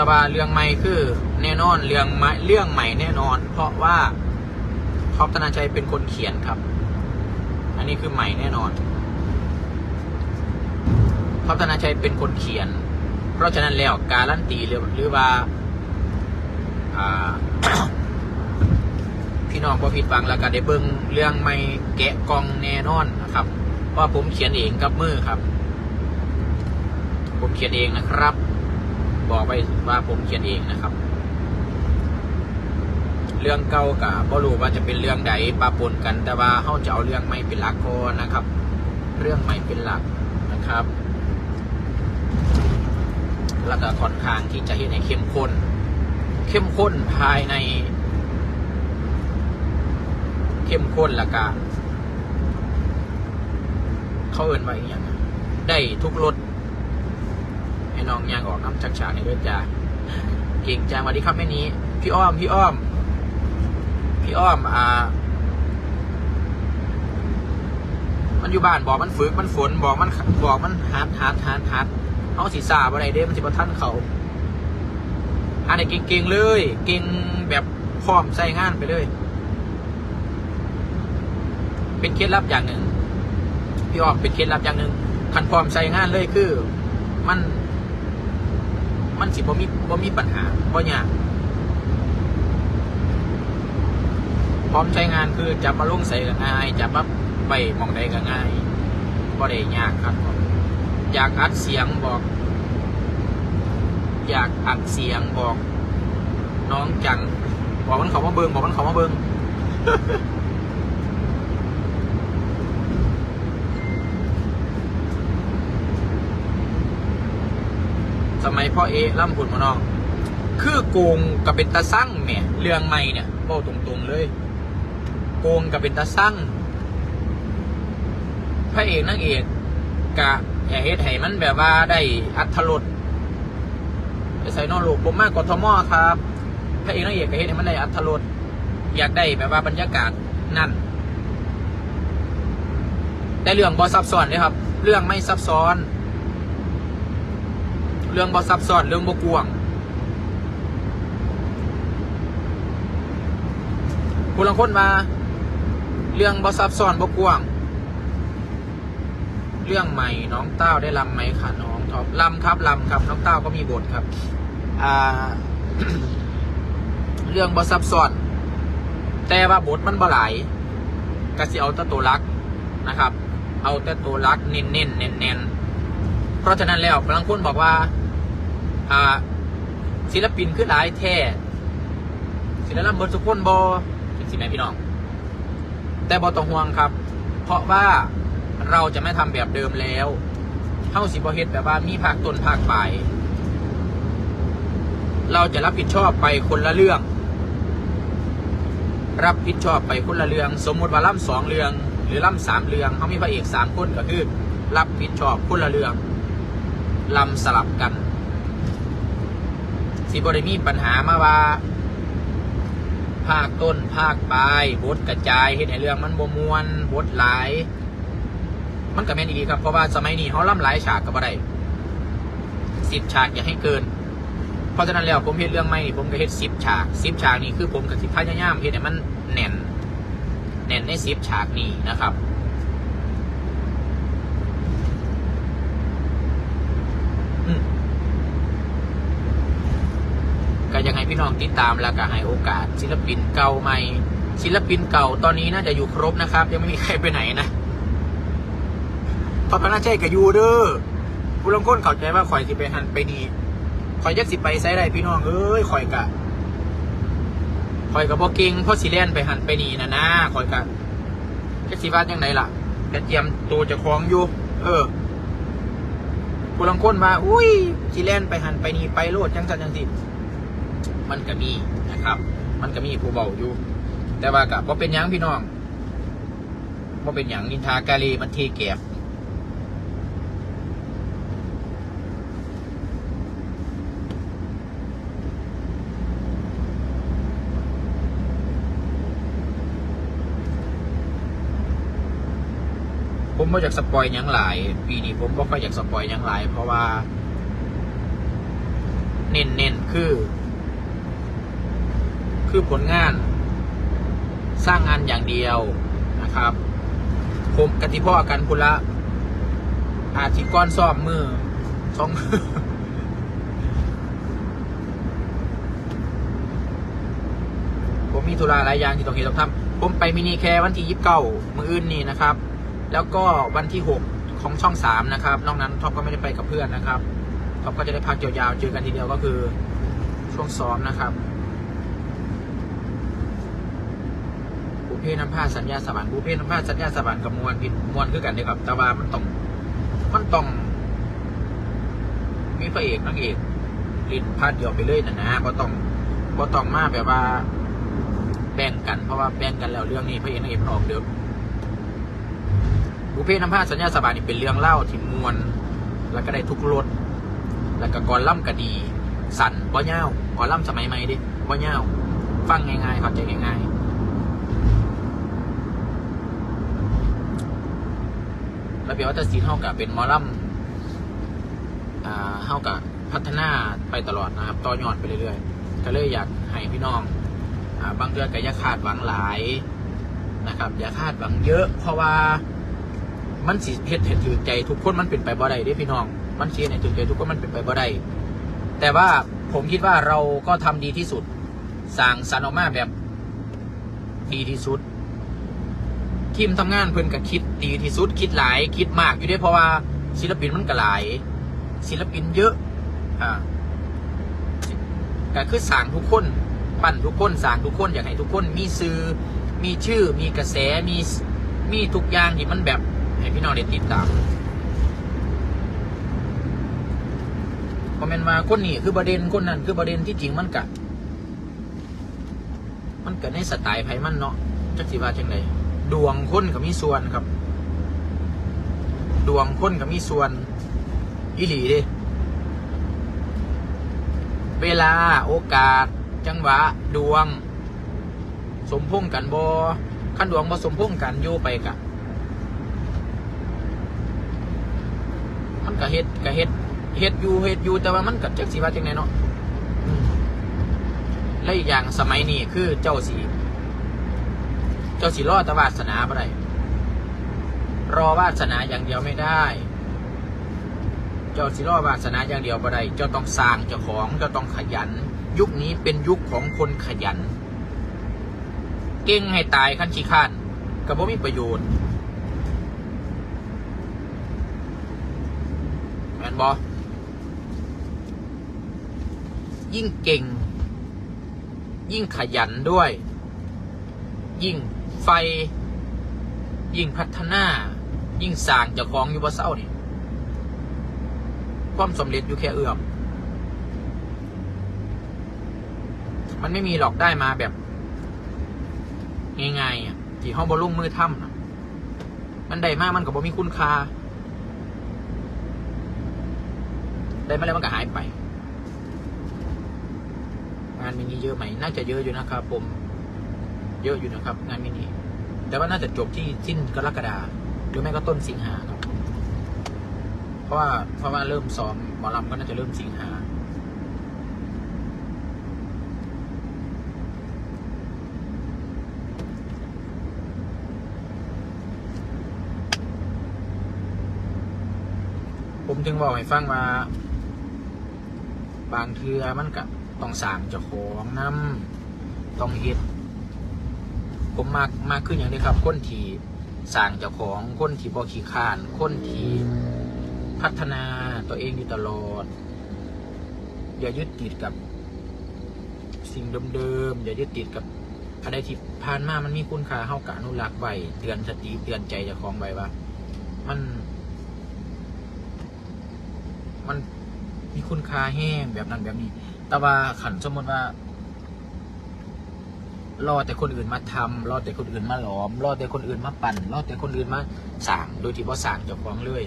แต่ว่าเรื่องใหม่คือแน่นอนเรื่องใหม่เรื่องใหม่แน่นอน เพราะว่าท็อปธนาชัยเป็นคนเขียนครับ อันนี้คือใหม่แน่นอนท็อปธนาชัยเป็นคนเขียน เพราะฉะนั้นแล้วการันตีหรือหรือว่าาพี่น้องพอผิดฟังแล้วก็ได้เบิ่งเรื่องไม่แกะกองแน่นอนนะครับ เพราะผมเขียนเองกับมือครับ ผมเขียนเองนะครับ บอกไปว่าผมเขียนเองนะครับ เรื่องเก่ากับ่รู้ว่าจะเป็นเรื่องใดปะปนกัน แต่ว่าเขาจะเอาเรื่องใหม่เป็นหลักก่อนนะครับ เรื่องใหม่เป็นหลักนะครับ แล้วก็ค่อนข้างที่จะเห็นให้เข้มข้น เข้มข้นภายใน เข้มข้นละกาเขาเอินว่าอย่างได้ทุกรส น้องยางออกน้ำชักฉากในเรื่องจ้าเก่งจังสวัสดีครับแม่นี้ พี่อ้อม พี่อ้อม พี่อ้อม อ่า มันอยู่บ้านบอกมันฝึกมันฝนบอกมันบอกมันฮาร์ดฮาร์ดฮาร์ดฮาร์ดเอาสีสาบอะไรเด้มันสิบทันเขาอันนี้เก่งๆเลย เก่งแบบพร้อมใส่งานไปเลย เป็นเคล็ดลับอย่างหนึ่งพี่อ้อมเป็นเคล็ดลับอย่างหนึ่งคันพร้อมใส่งานเลยคือ มัน มันสิบ่มีบ่มีปัญหาบ่ยากพร้อมใช้งานคือจับมาลงใส่ก็ง่ายจับมาไปมองใดก็ง่ายบ่ได้ยากครับอยากอัดเสียงบอก อยากอัดเสียงบอก น้องจังบอกมันเขามาเบิงบอกมันเขามาเบิง สมัยพ่อเอล่ำผุนมาน้อง คือโกงกับเป็นตาสั่งแหม่เรื่องใหม่เนี่ยบอกตรงๆเลย โกงกับเป็นตาสั่งพระเอกนางเอกกะอย่าเฮ็ดให้มันแบบว่าได้อัธรสไปใส่นอลูกผมมากกทมอครับพระเอกนางเอกก็เฮ็ดให้มันได้อัธรสอยากได้แบบว่าบรรยากาศนั่นแต่เรื่องบอซับซ้อนเลยครับ เรื่องไม่ซับซ้อน เรื่องบอซับซ้อนเรื่องบกวงผู้ลังคนมา เรื่องบอซับซ้อนบกวง เรื่องใหม่น้องเต้าได้ลำไหมคะน้องท็อปลำครับลำครับน้องเต้าก็มีบทครับ อ่า เรื่องบอซับซ้อน แต่ว่าบทมันบ่หลายก็สิเอาแต่ตัวรักนะครับ เอาแต่ตัวรักเน้นเน้นเน้นเน้นเพราะฉะนั้นแล้วบางคนบอกว่า อ่าศิลปินคือหลายแท้ศิลปินเบิร์สุกคนบอเป็นสิแม่พี่น้อง แต่บอต้องห่วงครับ เพราะว่าเราจะไม่ทำแบบเดิมแล้วเข้าสิบเฮ็ดแบบว่ามีภาคต้นภาคปลายเราจะรับผิดชอบไปคนละเรื่อง รับผิดชอบไปคนละเรื่อง สมมติว่าล่ำสองเรื่อง หรือล่ำสามเรื่องเขามีพระเอกสามคนก็คือ รับผิดชอบคนละเรื่องลำสลับกัน สิบริมีปัญหามาว่า ภาคต้นภาคปลายบทกระจายเห็นในเรื่องมันบมวนบทหลาย มันก็แม่นดีครับ เพราะว่าสมัยนี้เขาล่ำหลายฉากกับอะไรสิบฉากอย่าให้เกิน เพราะฉะนั้นแล้วผมเห็นเรื่องใหม่ผมก็เห็นสิบฉากสิบฉากนี่คือผมกับสิบพยายามเห็นให้มันแน่น แน่นในสิบฉากนี้นะครับ อืม ก็ยังให้ พี่น้องติดตามแล้วก็ให้โอกาส ศิลปินเก่าใหม่ ศิลปินเก่าตอนนี้น่าจะอยู่ครบนะครับ ยังไม่มีใครไปไหนนะพอพระนาใช่กับยูเดอร์ผู้ลงค้นเข้าใจว่าข่อยสิไปหันไปนี่ข่อยยักสิไปไซได้พี่น้องเอ้ยข่อยกะข่อยกับบ่เก่งพราะสิเลนไปหันไปนีนะนะข่อยกะจักสิว่าจังไหนล่ะกระเจียมตัวจะคล้องอยู่ เออผู้ลงค้นมาอุ้ยสิเลนไปหันไปนีไปโลดจังสันจังสิ มันก็มีนะครับ มันก็มีผู้เบาอยู่ แต่ว่ากับว่าเป็นยังพี่น้องว่าเป็นหยังนินทากาลีมันเทแก็บผมไม่อยากสปอยยังหลาย ปีนี้ผมก็ค่อยอยากสปอยยังหลาย เพราะว่า เน้นเน้นคือ คือผลงานสร้างงานอย่างเดียวนะครับผมกติพ่อกันพุละอาทิก้อนซ่อมมือสองมือผมมีธุระหลายอย่างที่ต้องเห็นต้องทำผมไปมินิแคร์วันที่ยี่สิบเก้ามืออื่นนี่นะครับ แล้วก็วันที่หกของช่องสามนะครับ นอกนั้นท็อปก็ไม่ได้ไปกับเพื่อนนะครับท็อปก็จะได้พักยาวๆเจอกันทีเดียวก็คือช่วงซ้อมนะครับ เพน้ำผ้าสัญญาสวรรค์บูเพน้ำผ้าสัญญาสวรรค์กับมวลผิดมวลคือกันเลยครับแต่ว่ามันต้อง มันต้อง มีพระเอกนางเอกลินพาดเดียวไปเลยนะนะก็ต้องก็ต้องมาแบบว่า แบ่งกันเพราะว่าแบ่งกันแล้วเรื่องนี้พระเอกนางเอกออกเดิมบุพเพน้ำผ้าสัญญาสบายนี่เป็นเรื่องเล่าที่มวลแล้วก็ได้ทุกรสแล้วก็กรล่ำกระดี สั่นบ่เง่าวกรล่ำสมัยใหม่ดิบ่เง่าวฟังง่ายๆเข้าใจง่ายๆ ระเบียบวัฒนศิลป์เท่ากับเป็นมอล่ำอ่าเท่ากับพัฒนาไปตลอดนะครับ ต่อยอดไปเรื่อยๆ ก็เลยอยากให้พี่น้องอบางเดือนก็อย่าคาดหวังหลายนะครับ อย่าคาดหวังเยอะ เพราะว่ามันสิเฮ็ดให้ถือใจทุกคนมันเป็นไปบ่ได้ด้พี่น้อง มันเชียร์ให้ถือใจทุกคนมันเป็นไปบ่ได้แต่ว่าผมคิดว่าเราก็ทำดีที่สุดสร้างสรรออกมาแบบดีที่สุด ทีมทำงานเพิ่นก็คิดดีที่สุดคิดหลาย คิดมากอยู่ด้วยเพราะว่าศิลปินมันก็หลาย ศิลปินเยอะอ่าก็คือสางทุกคนปั้นทุกคนสางทุกคนอยากให้ทุกคนมีซื้อมีชื่อมีกระแสมีมีทุกอย่างที่มันแบบให้พี่น้องได้ติดตามคอมเมนต์มาคนนี้คือประเด็นคนนั้นคือประเด็นที่จริงมันกะมันเกิดในสไตล์ไผมันเนาะจักสิว่าจังได ดวงคนก็มีส่วนครับ ดวงคนก็มีส่วนอีหลีเด้เวลาโอกาส จังหวะ ดวง สมพงกันบอขั้นดวงบ่สมพงกันอยู่ไปกะมันก็เฮ็ดก็เฮ็ดเฮ็ดอยู่เฮ็ดอยู่แต่ว่ามันก็จักสิว่าจังไดเนาะอืมและอีกอย่างสมัยนี้คือเจ้าสี เจ้าสีรอแตวาสนาบ่ได้รอวาสนาอย่างเดียวไม่ได้ เจ้าสิรอวาสนาอย่างเดียวบ่ได้เจ้าต้องสร้างเจ้าของเจ้าต้องขยัน ยุคนี้เป็นยุคของคนขยัน เก่งให้ตายขั้นขี้ข้านก็บ่มีประโยชน์แมนบอยิ่งเก่ง ยิ่งขยันด้วย ยิ่ง ไฟ ยิ่งพัฒนา ยิ่งสร้างเจ้าของอยู่บ่เศร้านี่ความสำเร็จอยู่แค่เอื้อมมันไม่มีหรอกได้มาแบบง่ายๆอะที่ห้องบอลุ่งมือถ้ำนะมันได้มากมันก็บ่มีคุณค่า ได้มาแล้วมันก็หายไป งานมินิเยอะไหม น่าจะเยอะอยู่นะครับ ผม เยอะอยู่นะครับ งานมินิ แต่ว่าน่าจะจบที่สิ้นกรกฎาหรือไม่ก็ต้นสิงหาครับ เพราะว่าเพราะว่าเริ่มซ้อมหมอลำก็น่าจะเริ่มสิงหาผมถึงบอกให้ฟังว่า บางเทือมันก็ต้องสร้างเจ้าของน้ำต้องเฮ็ด ผมมากมากขึ้นอย่างนี้ครับ คนที่สร้างเจ้าของคนที่บ่ขี้ข้าน คนที่พัฒนาตัวเองอยู่ตลอด อย่ายึดติดกับสิ่งเดิมๆอย่ายึดติดกับอะไรที่ผ่านมามันมีคุณค่าเฮากะอนุรักษ์ไว้เตือนสติเตือนใจเจ้าของไว้ว่ามัน มันมีคุณค่าแห้งแบบนั้นแบบนี้ แต่ว่าขันสมมติว่า รอแต่คนอื่นมาทำรอแต่คนอื่นมาหลอม รอแต่คนอื่นมาปั่น รอแต่คนอื่นมาสร้างโดยที่บ่สร้างจ้าของเลย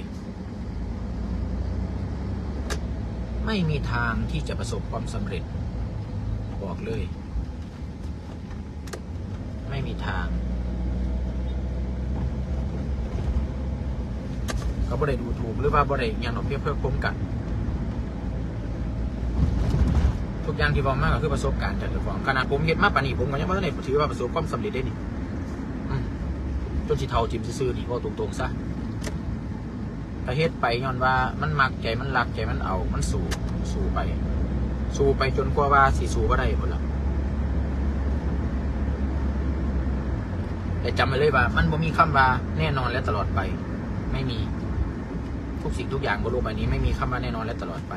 ไม่มีทางที่จะประสบความสำเร็จ บอกเลย ไม่มีทางเขาบ่ได้ดูถูกหรือว่าบ่ได้หยังหนอเพียงเพื่อคุ้มกัน กอย่างที่บอกมากก็คือประสบการณ์จากเจ้าของขนาดผมเฮ็ดมาปานนี้ผมก็ยังบ่ได้ถือว่าประสบความสำเร็จได้นี่จนสิเท่าทิมซื่อๆนี่ก็ตรงๆซะแต่เฮ็ดไปย้อนว่ามันมักใจมันรักใจมันเอา มันสู้สู้ไป สู้ไปจนกว่าว่าสิสู้บ่ได้พุ่นล่ะแต่จำไว้เลยว่า มันบ่มีคำว่าแน่นอนและตลอดไป ไม่มี ทุกสิ่งทุกอย่างบนโลกใบนี้ ไม่มีคำว่าแน่นอนและตลอดไป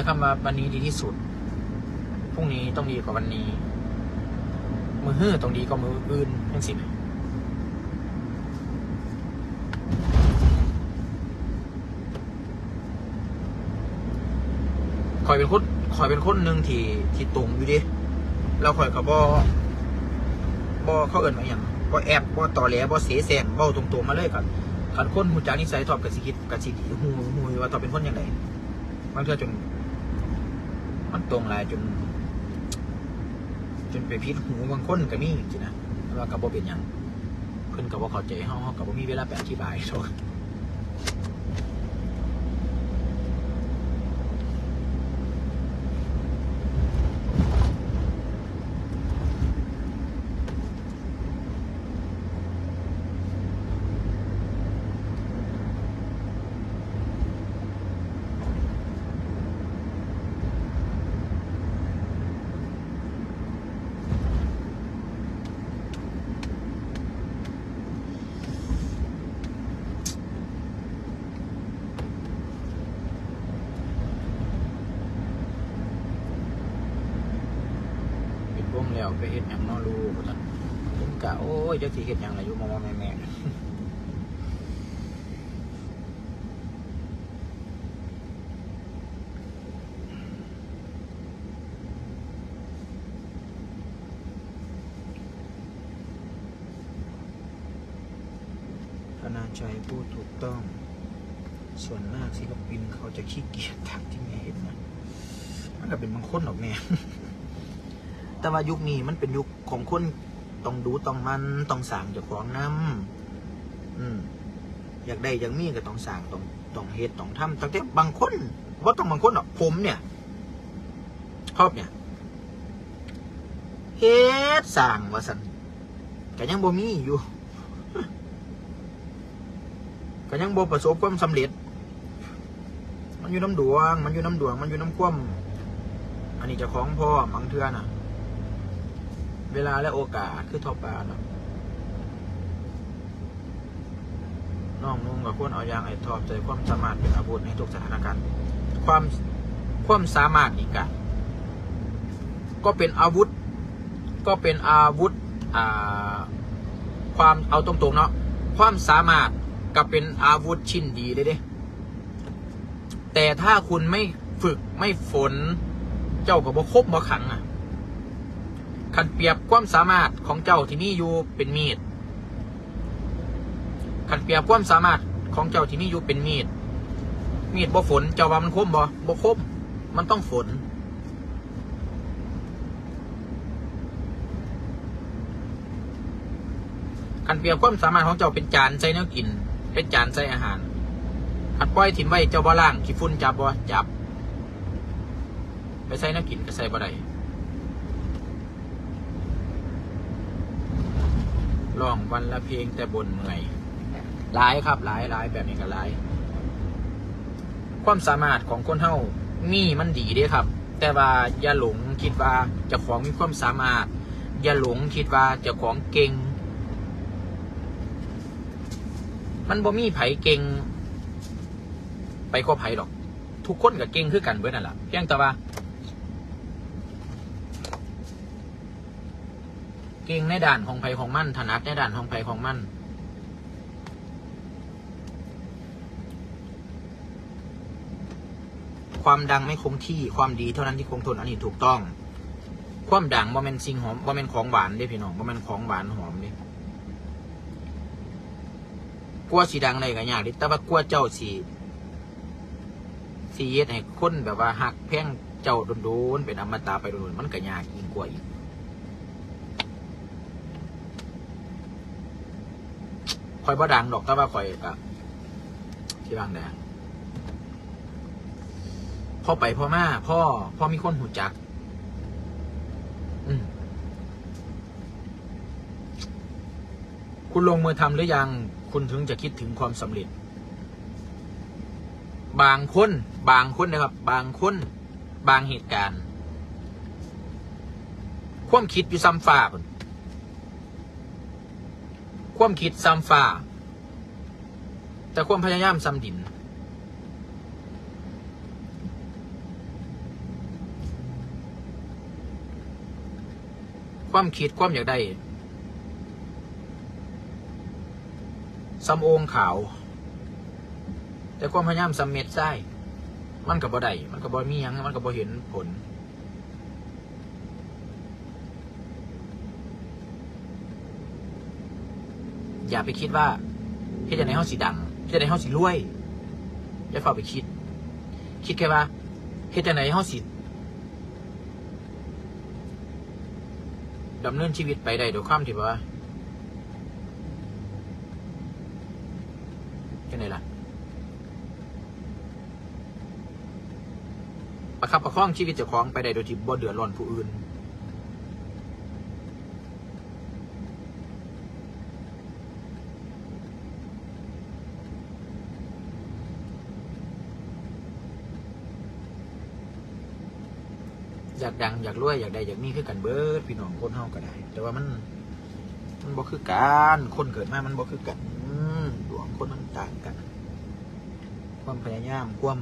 มีแต่คำว่าวันนี้ดีที่สุด พรุ่งนี้ต้องดีกว่าวันนี้ มือฮื้อต้องดีกว่ามืออื่นนั่นสิคอยเป็นคนคอยเป็นคนหนึ่งที่ที่ตรงอยู่ดิแล้วคอยกับบอบอเขาเอินมาอย่างบอแอบบ่ต่อแหลบอเสียแสงบอตรงๆมาเลยครับขันคนหูจานิสัยทอบกับสิคิดกับสิหูหูว่าตอบเป็นคนยังไงบางเทื่อจน มันตรงลายจน จนไปพิษหูบางคนก็มีจริงนะว่ากับบ่เป็นหยังเพิ่นกับบ่เข้าใจเฮาเฮากับบ่มีเวลาไปอธิบายโทษ ไปเฮ็ดหยังนาะลูกันผมกะโอ้ยจักสิเฮ็ดหยังล่ะอยู่มอๆแม่ๆธนาชัยพูดถูกต้อง ส่วนมากศิลปินเขาจะขี้เกียจทำที่แม่เห็นนะมันก็เป็นบางคนหรอกแม่ แต่ว่ายุคนี้มันเป็นยุคของคนต้องดูต้องมันต้องสั่งจ้าของน้ำอืมอยากได้อยากมีก็ต้องสั่งต้องต้องเฮ็ดต้องทำตั้งแต่บางคนว่าต้องบางคนหรอกผมเนี่ยชอบเนี่ยเฮ็ดสั่งว่าสันก็ยังบ่มีอยู่ก็ยังบ่ประสบความสำเร็จ มันอยู่น้ำดวง มันอยู่น้ำดวง มันอยู่น้ำคว่ำอันนี้จะของพ่อบางเทื่อน่ะ เวลาและโอกาสคือทอปลาเนาะน้องนุ่งกับคนเอายางไอ้ทอบใจความสามารถเป็นอาวุธในทุกสถานการณ์ ความความสามารถอีกอะก็เป็นอาวุธ ก็เป็นอาวุธอ่าความเอาตรงๆเนาะความสามารถก็เป็นอาวุธชิ้นดีเลยเด้แต่ถ้าคุณไม่ฝึกไม่ฝน เจ้าก็บ่ครบบ่ขังอะ ขันเปรียบความสามารถของเจ้าที่มีอยู่เป็นมีดขันเปรียบความสามารถของเจ้าที่มีอยู่เป็นมีด มีดบ่ฝนเจ้าว่ามันคมบ่บ่คม มันต้องฝน ขันเปรียบความสามารถของเจ้าเป็นจานใส่เนื้อกิน เป็นจานใส่อาหารขัดปล่อยถิ่นไว้เจ้าบ่ล่างขี้ฝุ่นจับบ่จับ ไปใส่เนื้อกินก็ใส่บ่ได้ ร้องวันละเพลงแต่บนเมื่อยหลายครับหลายหลายแบบนี้ก็หลาย ความสามารถของคนเท่ามีมันดีเด้ครับ แต่ว่าอย่าหลงคิดว่าเจ้าของมีความสามารถ อย่าหลงคิดว่าเจ้าของเก่ง มันบ่มีไผเก่ง ไปก็ไผหรอก ทุกคนก็เก่งคือกันเบิดนั่นแหละเพียงแต่ว่า ก่งในด่านของไผของมันถนัดในด่านของไผของมัน ความดังไม่คงที่ความดีเท่านั้นที่คงทนอันนี้ถูกต้อง ความดังบ่แม่นสิ่งหอมบ่แม่นของหวานเด้พี่น้องบ่แม่นของหวานหอมเด้กลัวสีดังได้ก็ยากดิแต่ว่ากลัวเจ้าสีสีเฮ็ดให้คนแบบว่าหักแพ่งเจ้าโดนๆเป็นอมตะไปโดนๆมันก็ยากยิ่งกว่าอีก คอยบ่ดังดอกแต่ว่าคอยก็ที่ดังแดงพ่อไปพ่อมาพ่อพ่อมีคนหูจัก อืมคุณลงมือทำหรือยัง คุณถึงจะคิดถึงความสำเร็จ บางคน บางคนนะครับ บางคน บางเหตุการณ์ ความคิดอยู่ซ้ำฟ้าพุ่น ความคิดซ้ำฟ้า แต่ความพยายามซ้ำดิน ความคิดความอยากได้ซ้ำองขาว แต่ความพยายามซ้ำเม็ดไส้มันกับบ่ได้มันกับบ่มียังมันกับบ่เห็นผล อย่าไปคิดว่าเฮ็ดจังไดเฮาสิดังเฮ็ดจังไดเฮาสิรวยอย่าเข้าไปคิด คิดแค่ว่าเฮ็ดจังไดเฮาสิดำเนินชีวิตไปได้โดยความที่ว่าจังไดล่ะประคับประคองชีวิตเจ้าของไปได้โดยที่บ่เดือดร้อนผู้อื่น อยากดังอยากรวยอยากได้อยากมีคือกันเบิดพี่น้องคนเฮาก็ได้ แต่ว่ามัน มันบ่คือกันคนเกิดมามันบ่คือกันดวงคนมันต่างกัน ความพยายามความ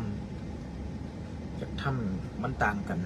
จะทำมันต่างกัน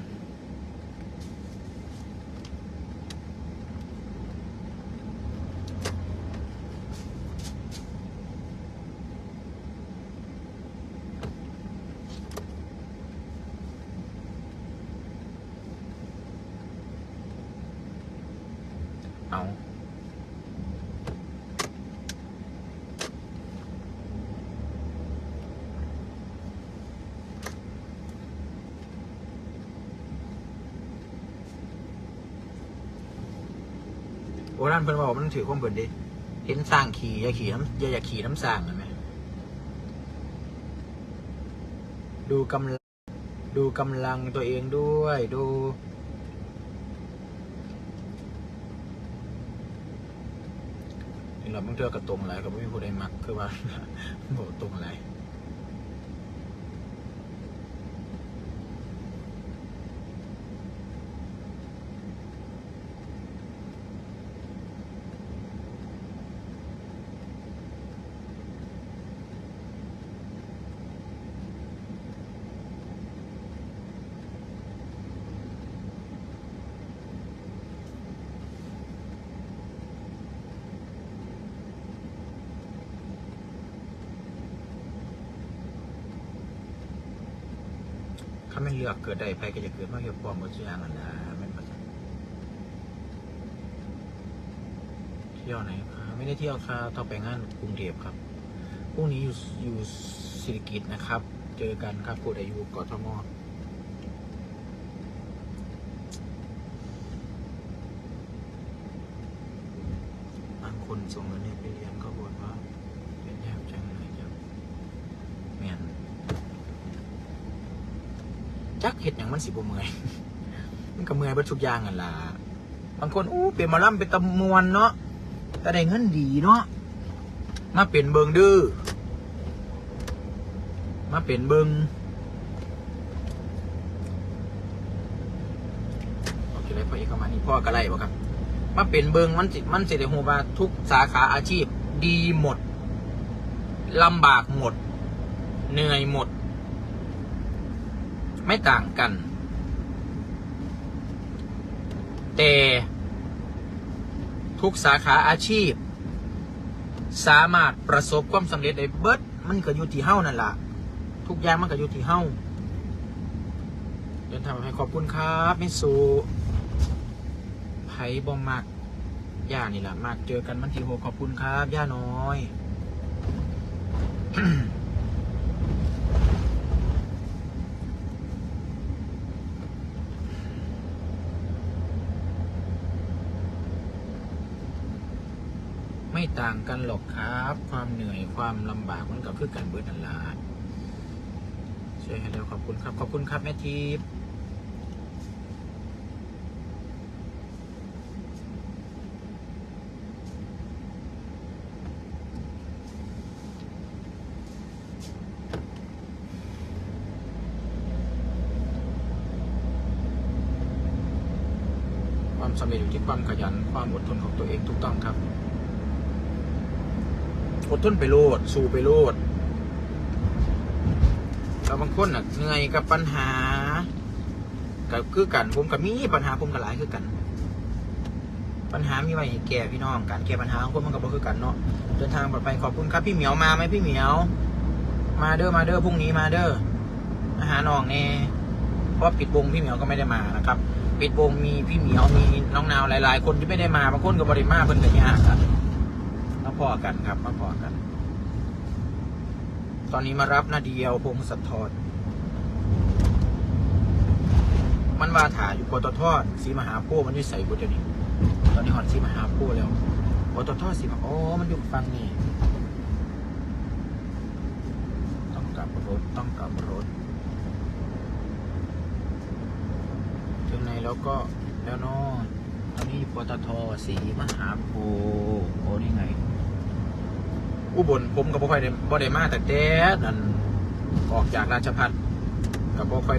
รานเพิ่นบอกมันถือความเพิ่นดิเห็นสร้างขี่อย่าขี่น้ำอย่าอย่าขี่น้ำสร้างเห็นไหมดูกำลังดูกำลังตัวเองด้วยดูเราบางเทื่อก็ตรงอะไรก็ไม่มีผู้ใดมักคือว่าบอกตรงอะไถ้าไม่เลือกเกิดได้ไปก็จะเกิดมาเกี่ยวกับความบริสุทธิ์นั่นแหละไม่นบ่จ๊ะเที่ยวไหนไม่ได้เที่ยวค่ะต้องไปงานกรุงเทพครับพรุ่งนี้อยู่อยู่ศิริกิตนะครับ เจอกันครับผู้ใดอยู่กทมบางคนส่งเงินให้ไปเรียนก็บ่นว่าเป็นยากจังเลยจ้ะแม่น จักเห็ดอย่างมัน สิบ่เมื่อย มันก็เมื่อยเบิดทุกอย่างอะล่ะบางคนอู้เป็นมาล่ำเป็นตำมวนเนาะแต่ได้เงินดีเนาะมาเป็นเบิงดื้อมาเป็นเบิงโอเคเลยพออีกเข้ามานี่พ่อกระไรบ่ครับ มาเป็นเบิงมันสิมันเสิได้ฮู้ว่าทุกสาขาอาชีพดีหมดลำบากหมด เหนื่อยหมด ไม่ต่างกัน แต่ทุกสาขาอาชีพ สามารถประสบความสำเร็จได้เบิดมันก็อยู่ที่เฮ้านั่นล่ะ ทุกอย่างมันก็อยู่ที่เฮ้าเดินทางมาให้ขอบคุณครับมิสูไผ่บอมมากย่านี่แหละมากเจอกันมันทีโหขอบคุณครับ ย่าน้อย ต่างกันหรอกครับ ความเหนื่อยความลำบากมันก็คือกันเบิดนั่นละใช่ให้แล้วขอบคุณครับ ขอบคุณครับแม่ทิพย์ความสำเร็จอยู่ที่ความขยัน ความอดทนของตัวเองถูกต้องครับ อดทนไปโลด สู้ไปโลดแล้วบางคนน่ะเหนื่อยกับปัญหาก็คือกัน ผมกับมีปัญหาผมกับหลายคือกัน ปัญหามีไว้ให้แก้พี่น้องการแก้ปัญหาของคนมันก็บ่คือกันเนาะเดินทางปลอดภัยขอบคุณครับพี่เหมียวมาไหมพี่เหมียว มาเด้อมาเด้อพรุ่งนี้มาเด้อมาหาน้องแน่เพราะปิดวงพี่เหมียวก็ไม่ได้มานะครับปิดวงมีพี่เหมียวมีน้องนาวหลาย ๆ คนที่ไม่ได้มาบางคนก็บริมาเพิ่นก็ยากครับ มาพอกันครับมาพอกัน ตอนนี้มารับนาเดียวพงศธรมันว่าถ่ายอยู่ปตทสีมหาโพธิ์มันอยู่ใส่บุตรนี่ตอนนี้หอนสีมหาโพธิ์แล้วปตทสีมหาโอ้มันอยู่ฟังนี่ต้องกลับรถต้องกลับรถถึงไหนแล้วก็แล้วนอนตอนนี้ปตทสีมหาโพธิ์โอ้นี่ไง อุบลผมกับบ่ค่อยได้บ่ได้มาแต่แต่นั่นออกจากราชพัฒกับบ่ค่อย